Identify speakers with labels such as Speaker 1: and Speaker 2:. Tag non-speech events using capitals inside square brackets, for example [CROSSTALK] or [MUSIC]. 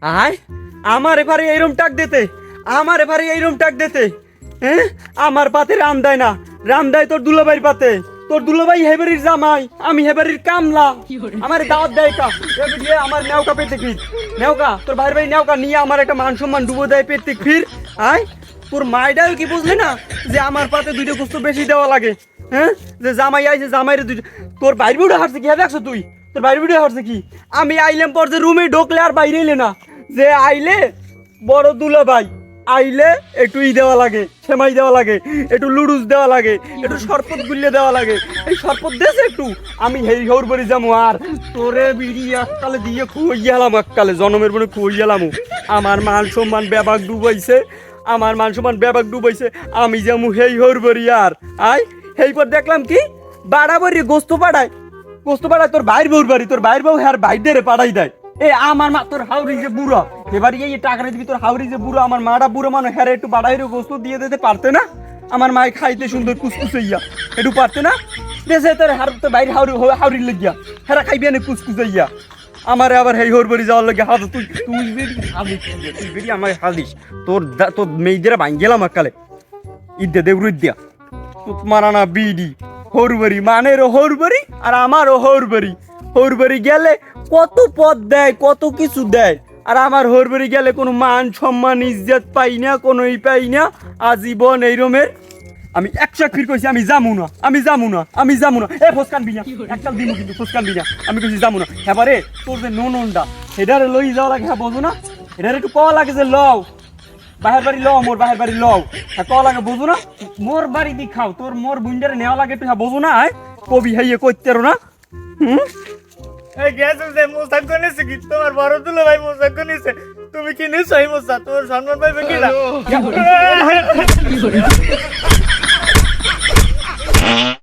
Speaker 1: আয় আমার এবারে এইরম টাক দিতে আমার এবারে এইরম টাক দিতে। হ্যাঁ? আমার পাতে রাম দেয় না রাম দেয় তোর দুলাভাইয়ের পাতে। তোর দুলাভাই হেবারির জামাই আমি হেবারির কামলা। আমার দাওয়াত দেয় কা। দিয়ে আমার নেওকা পেতে ফির নেওকা তোর ভাইয়ের ভাই নেওকা নিয়ে আমার একটা মান সম্মান ডুবো দেয় পেতে ফির আয় তোর মাইডাও কি বুঝলি না যে আমার পাতে দুইটা কুস্তু বেশি দেওয়া লাগে? হ্যাঁ? যে জামাই আইছে জামাইরে দুইটা তোর বাইরে বিউটা হারছে কি? দেখছ তুই? তোর বাইরে বিউটা হারছে কি? আমি আইলাম পর যে রুমে ঢোকলে আর বাইরে এলে না। যে আইলে বড় দুলা ভাই, আইলে একটু ই দেওয়া লাগে, সেমাই দেওয়া লাগে, একটু লুডুস দেওয়া লাগে, একটু শরবত গুলিয়ে দেওয়া লাগে। এই শরবত দেছে একটু। আমি হেই হৌর বাড়ি যাব আর তোরে বিড়ি এককালে দিয়ে খুঁই গেলাম এককালে জনমের খুঁই গেলাম আমার মান সম্মান ব্যাপাক ডুবাইছে, আমার মান সম্মান ব্যাপাক ডুবাইছে। আমি যাব হেই হৌর বাড়ি আর। আই হেই পর দেখলাম কি? বাড়াবাড়ি গোস্ত পাড়ায়। গোস্ত পাড়ায় তোর বাইর বউর বাড়ি, তোর বাইর বউ হ্যার বাইরে পাড়াই দেয়। এ, আমার মা তোর হাউরি যে বুড়ো। এবারে এই টাকা দিবি তোর হাউরি যে বুড়ো, আমার মাটা বুড়ো মানুষ হ্যাঁ একটু বাড়াইরে গোস্ত দিয়ে দিতে পারতে না? আমার মায় খাইতে সুন্দর কুসকুসে ইয়া। একটু পারতে না? দেশে তোর হার তোর বাইরে হাউরি হাউরি লেগিয়া। হেরা খাইবি না কুসকুসে ইয়া। আমার আবার হেই হোর বাড়ি যাওয়ার লাগে হাত তুই তুই বেরি হাদিস তুই বেরি আমার হাদিস তোর দা- তোর মেয়েদের ভাঙ গেলাম কালে ইদ্যা দেবরু ইদ্যা মারানা বিডি। হরবারি মানের হরবারি আর আমারও হরবারি। হরবারি গেলে কত পদ দেয় কত কিছু দেয়। আর আমার হরবারি গেলে কোনো মান সম্মান ইজ্জত পাই না কোনো ই পাই না। আজীবন এইরমের আমি এক চাকরির কইছি আমি যামু না আমি যামু না আমি যামু না। এ ফসকান বিনা এককাল দিমু কিন্তু ফসকান বিনা আমি কইছি যামু না। এবারে তোর যে ননন্ডা সেটারে লই যাওয়া লাগে হ্যাঁ বোঝো না? এটারে একটু কওয়া লাগে যে লও। বাহের বাড়ি লও মোর বাহের বাড়ি লও। হ্যাঁ কওয়া লাগে বুঝো না? মোর বাড়ি দি খাও তোর মোর বুঞ্জারে নেওয়া লাগে তুই হ্যাঁ বুঝো না কবি হাইয়ে কইতে না। হুম?
Speaker 2: এই গ্যাস যে মোসাক নিছে কি? তোমার বড় দুলো ভাই মোসাক নিছে তুমি কি নিছো এই মোসা? তোর সম্মান পাইবে কি না? [LAUGHS]